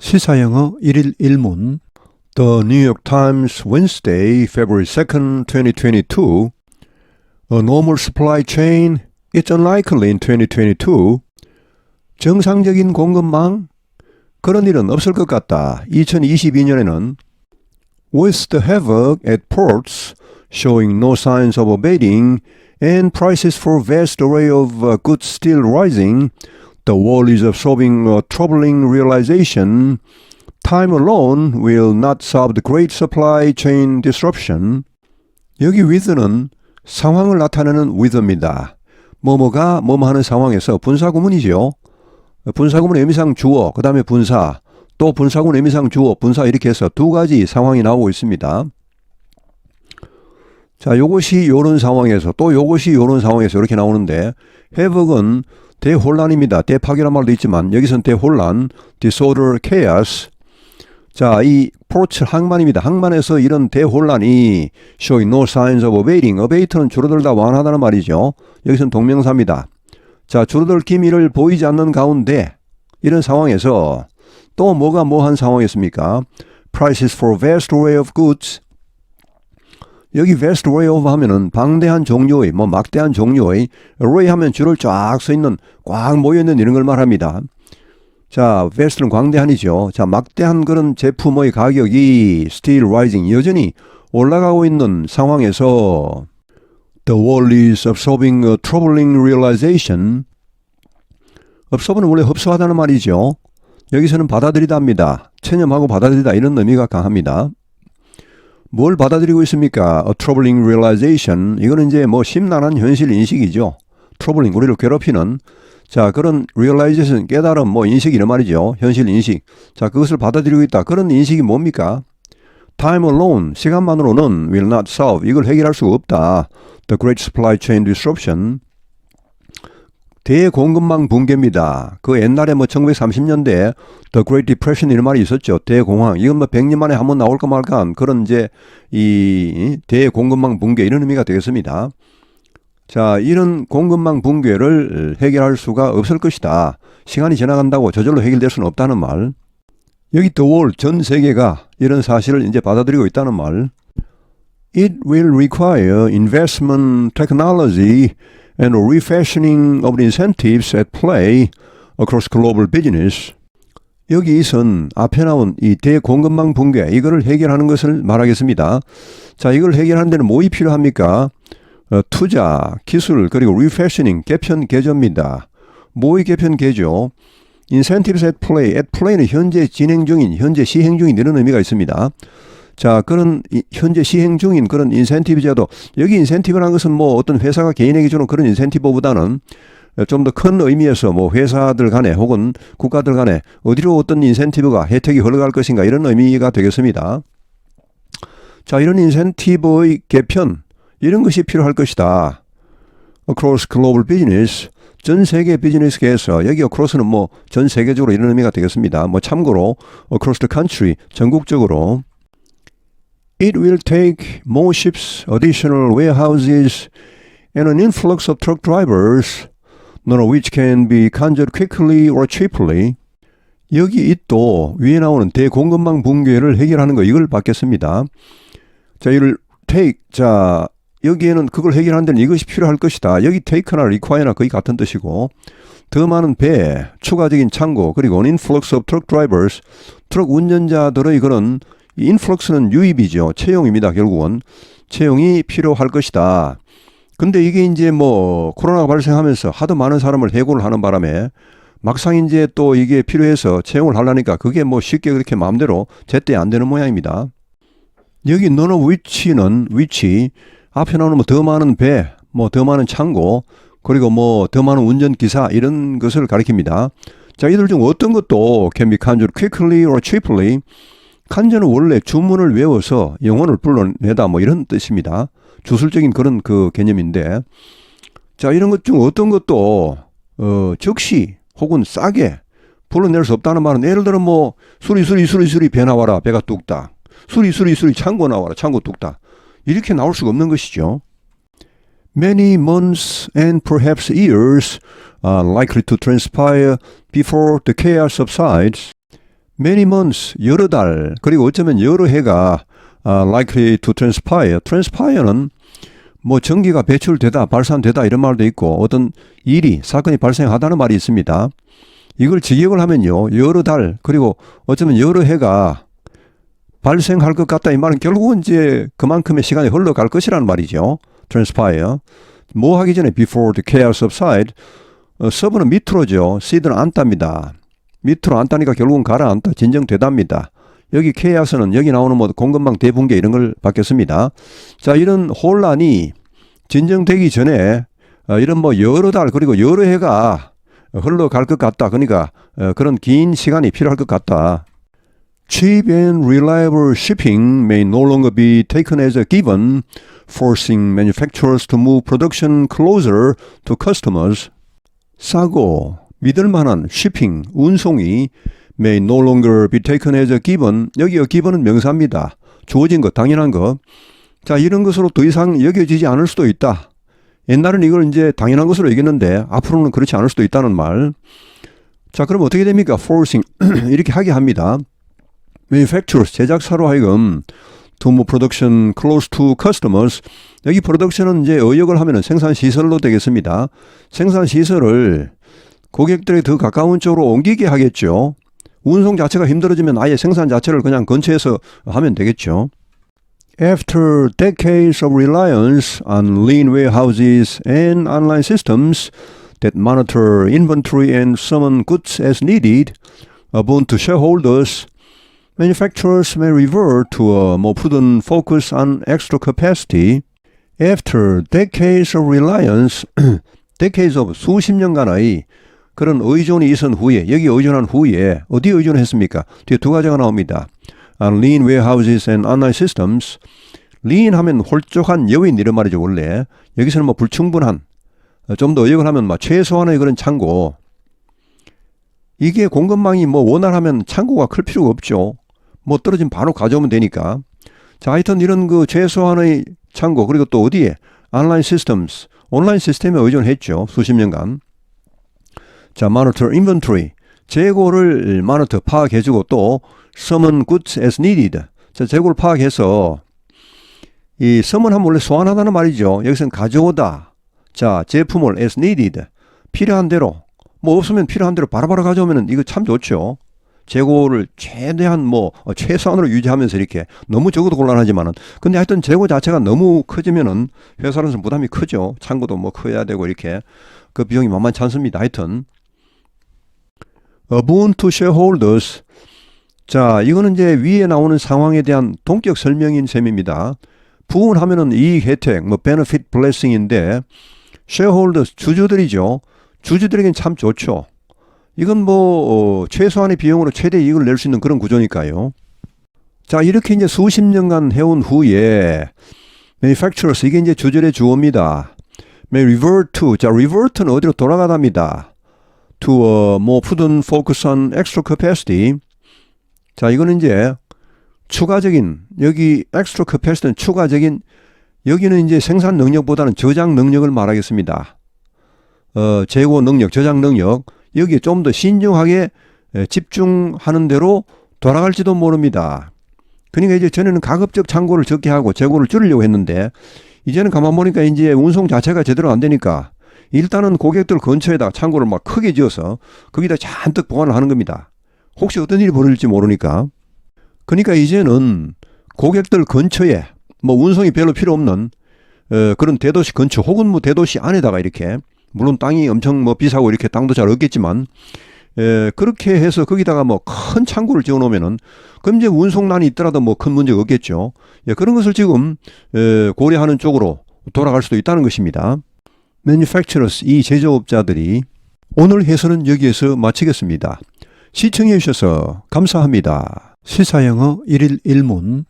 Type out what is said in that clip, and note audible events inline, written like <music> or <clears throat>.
시사영어 1일 1문 The New York Times Wednesday, February 2nd, 2022 A normal supply chain It's unlikely in 2022 정상적인 공급망 그런 일은 없을 것 같다. 2022년에는 With the havoc at ports showing no signs of abating and prices for vast array of uh, goods still rising The world is absorbing a troubling realization. Time alone will not solve the great supply chain disruption. 여기 with는 상황을 나타내는 with입니다. 뭐뭐가 뭐뭐 하는 상황에서 분사구문이죠. 분사구문 의미상 주어, 그 다음에 분사, 또 분사구문 의미상 주어, 분사 이렇게 해서 두 가지 상황이 나오고 있습니다. 자, 요것이 요런 상황에서 또 요것이 요런 상황에서 이렇게 나오는데 회복은 대혼란입니다. 대파괴란 말도 있지만 여기서는 대혼란, disorder, chaos. 자, 이 포츠 항만입니다. 항만에서 이런 대혼란이 showing no signs of abating. abate는 줄어들다 완화하다는 말이죠. 여기서는 동명사입니다. 자, 줄어들 기미를 보이지 않는 가운데 이런 상황에서 또 뭐가 뭐한 상황이었습니까? prices for vast array of goods 여기 vast array of 하면은 방대한 종류의 뭐 막대한 종류의 array 하면 줄을 쫙 서 있는 꽉 모여 있는 이런 걸 말합니다. 자, vast는 광대한이죠. 자, 막대한 그런 제품의 가격이 still rising 여전히 올라가고 있는 상황에서 the world is absorbing a troubling realization. absorb는 원래 흡수하다는 말이죠. 여기서는 받아들이다입니다. 체념하고 받아들이다 이런 의미가 강합니다. 뭘 받아들이고 있습니까? A troubling realization. 이거는 이제 뭐 심란한 현실 인식이죠. troubling, 우리를 괴롭히는. 자, 그런 realization, 깨달음, 뭐 인식 이런 말이죠. 현실 인식. 자, 그것을 받아들이고 있다. 그런 인식이 뭡니까? Time alone, 시간만으로는 will not solve. 이걸 해결할 수가 없다. The great supply chain disruption. 대공급망 붕괴입니다. 그 옛날에 뭐 1930년대에 The Great Depression 이런 말이 있었죠. 대공황. 이건 뭐 100년 만에 한번 나올까 말까 한 그런 이제 이 대공급망 붕괴 이런 의미가 되겠습니다. 자, 이런 공급망 붕괴를 해결할 수가 없을 것이다. 시간이 지나간다고 저절로 해결될 수는 없다는 말. 여기 The World, 전 세계가 이런 사실을 이제 받아들이고 있다는 말. It will require investment technology and refashioning of incentives at play across global business. 여기 이선 앞에 나온 이 대공급망 붕괴 이거를 해결하는 것을 말하겠습니다. 자, 이걸 해결하는 데는 뭐이 필요합니까? 어, 투자, 기술 그리고 refashioning 개편 개조입니다. 뭐의 개편 개조? incentives at play. at play는 현재 진행 중인, 현재 시행 중인 이런 의미가 있습니다. 자, 그런 현재 시행 중인 그런 인센티브 제도, 여기 인센티브라는 것은 뭐 어떤 회사가 개인에게 주는 그런 인센티브보다는 좀 더 큰 의미에서 뭐 회사들 간에 혹은 국가들 간에 어디로 어떤 인센티브가 혜택이 흘러갈 것인가 이런 의미가 되겠습니다. 자, 이런 인센티브의 개편, 이런 것이 필요할 것이다. across global business, 전 세계 비즈니스계에서 여기 across는 뭐 전 세계적으로 이런 의미가 되겠습니다. 뭐 참고로 across the country, 전국적으로 It will take more ships, additional warehouses, and an influx of truck drivers, none of which can be conjured quickly or cheaply. 여기 이또 위에 나오는 대공급망 붕괴를 해결하는 거 이걸 받겠습니다. 자, 이를 take 자 여기에는 그걸 해결하는 데는 이것이 필요할 것이다. 여기 take나 require나 거의 같은 뜻이고 더 많은 배, 추가적인 창고, 그리고 influx of truck drivers, 트럭 운전자들의 그런 인플럭스는 유입이죠. 채용입니다. 결국은 채용이 필요할 것이다. 근데 이게 이제 뭐 코로나가 발생하면서 하도 많은 사람을 해고를 하는 바람에 막상 이제 또 이게 필요해서 채용을 하려니까 그게 뭐 쉽게 그렇게 마음대로 제때 안 되는 모양입니다. 여기 너는 위치는 위치 앞에 나오는 뭐 더 많은 배, 뭐 더 많은 창고, 그리고 뭐 더 많은 운전 기사 이런 것을 가리킵니다. 자, 이들 중 어떤 것도 can be conjured quickly or cheaply 칸저는 원래 주문을 외워서 영혼을 불러내다 뭐 이런 뜻입니다. 주술적인 그런 그 개념인데 자 이런 것 중 어떤 것도 어 즉시 혹은 싸게 불러낼 수 없다는 말은 예를 들어 뭐 수리 수리 수리 수리 배 나와라 배가 뚝딱 수리 수리 수리 창고 나와라 창고 뚝딱 이렇게 나올 수가 없는 것이죠. Many months and perhaps years are likely to transpire before the chaos subsides. Many months 여러 달 그리고 어쩌면 여러 해가 아, likely to transpire. transpire는 뭐 전기가 배출되다, 발산되다 이런 말도 있고 어떤 일이 사건이 발생하다는 말이 있습니다. 이걸 직역을 하면요. 여러 달 그리고 어쩌면 여러 해가 발생할 것 같다 이 말은 결국은 이제 그만큼의 시간이 흘러갈 것이라는 말이죠. transpire. 뭐 하기 전에 before the chaos subside 어, 서브는 밑으로죠. 시드는 안답니다. 밑으로 안다니까 결국은 가라앉다. 진정되답니다. 여기 케이아스는 여기 나오는 뭐 공급망 대붕괴 이런 걸 받겠습니다. 자, 이런 혼란이 진정되기 전에 어, 이런 뭐 여러 달 그리고 여러 해가 흘러갈 것 같다. 그러니까 어, 그런 긴 시간이 필요할 것 같다. Cheap and reliable shipping may no longer be taken as a given, forcing manufacturers to move production closer to customers. 싸고 믿을 만한 shipping, 운송이 may no longer be taken as a given. 여기요, given은 명사입니다. 주어진 것, 당연한 것. 자, 이런 것으로 더 이상 여겨지지 않을 수도 있다. 옛날에는 이걸 이제 당연한 것으로 여겼는데 앞으로는 그렇지 않을 수도 있다는 말. 자, 그럼 어떻게 됩니까? forcing <clears throat> 이렇게 하게 합니다. manufacturers 제작사로 하여금 to move production close to customers 여기 프로덕션은 이제 의역을 하면은 생산 시설로 되겠습니다. 생산 시설을 고객들에 더 가까운 쪽으로 옮기게 하겠죠. 운송 자체가 힘들어지면 아예 생산 자체를 그냥 근처에서 하면 되겠죠. After decades of reliance on lean warehouses and online systems that monitor inventory and summon goods as needed, to shareholders, manufacturers may revert to a more prudent focus on extra capacity. After decades of reliance, decades of 수십 년간의 그런 의존이 있은 후에 여기 의존한 후에 어디 의존했습니까? 뒤에 두 가지가 나옵니다. On lean warehouses and online systems. lean 하면 홀쭉한 여인 이런 말이죠 원래. 여기서는 뭐 불충분한 좀 더 의역을 하면 막 최소한의 그런 창고. 이게 공급망이 뭐 원활하면 창고가 클 필요가 없죠. 뭐 떨어지면 바로 가져오면 되니까. 자, 하여튼 이런 그 최소한의 창고 그리고 또 어디에 온라인 시스템스 온라인 시스템에 의존했죠 수십 년간. 자, monitor inventory 재고를 monitor 파악해주고 또 summon goods as needed. 자, 재고를 파악해서 이 summon 하면 원래 소환하다는 말이죠. 여기서는 가져오다. 자, 제품을 as needed 필요한 대로 뭐 없으면 필요한 대로 바로바로 가져오면 이거 참 좋죠. 재고를 최대한 뭐 어, 최소한으로 유지하면서 이렇게 너무 적어도 곤란하지만은 근데 하여튼 재고 자체가 너무 커지면은 회사로서 부담이 크죠. 창고도 뭐 커야 되고 이렇게 그 비용이 만만치 않습니다. 하여튼 To shareholders. 자, 이거는 이제 위에 나오는 상황에 대한 동격 설명인 셈입니다. 부은하면은 이익 혜택, 뭐 benefit blessing인데 shareholders 주주들이죠. 주주들에겐 참 좋죠. 이건 뭐 어, 최소한의 비용으로 최대 이익을 낼 수 있는 그런 구조니까요. 자, 이렇게 이제 수십 년간 해온 후에 manufacturers 이게 이제 주절의 주어입니다. may revert to 자, revert는 어디로 돌아가답니다. To a more prudent focus on extra capacity. 자, 이거는 이제 추가적인 여기 extra capacity는 추가적인 여기는 이제 생산 능력보다는 저장 능력을 말하겠습니다. 어, 재고 능력, 저장 능력 여기에 좀 더 신중하게 에, 집중하는 대로 돌아갈지도 모릅니다. 그러니까 이제 전에는 가급적 창고를 적게 하고 재고를 줄이려고 했는데 이제는 가만 보니까 이제 운송 자체가 제대로 안 되니까 일단은 고객들 근처에다 창고를 막 크게 지어서 거기다 잔뜩 보관을 하는 겁니다. 혹시 어떤 일이 벌어질지 모르니까. 그러니까 이제는 고객들 근처에 뭐 운송이 별로 필요 없는 어, 그런 대도시 근처 혹은 뭐 대도시 안에다가 이렇게 물론 땅이 엄청 뭐 비싸고 이렇게 땅도 잘 얻겠지만 에, 그렇게 해서 거기다가 뭐 큰 창고를 지어 놓으면은 그럼 이제 운송난이 있더라도 뭐 큰 문제가 없겠죠. 예, 그런 것을 지금 에, 고려하는 쪽으로 돌아갈 수도 있다는 것입니다. Manufacturers 이 제조업자들이 오늘 해설은 여기에서 마치겠습니다. 시청해 주셔서 감사합니다. 시사영어 1일 1문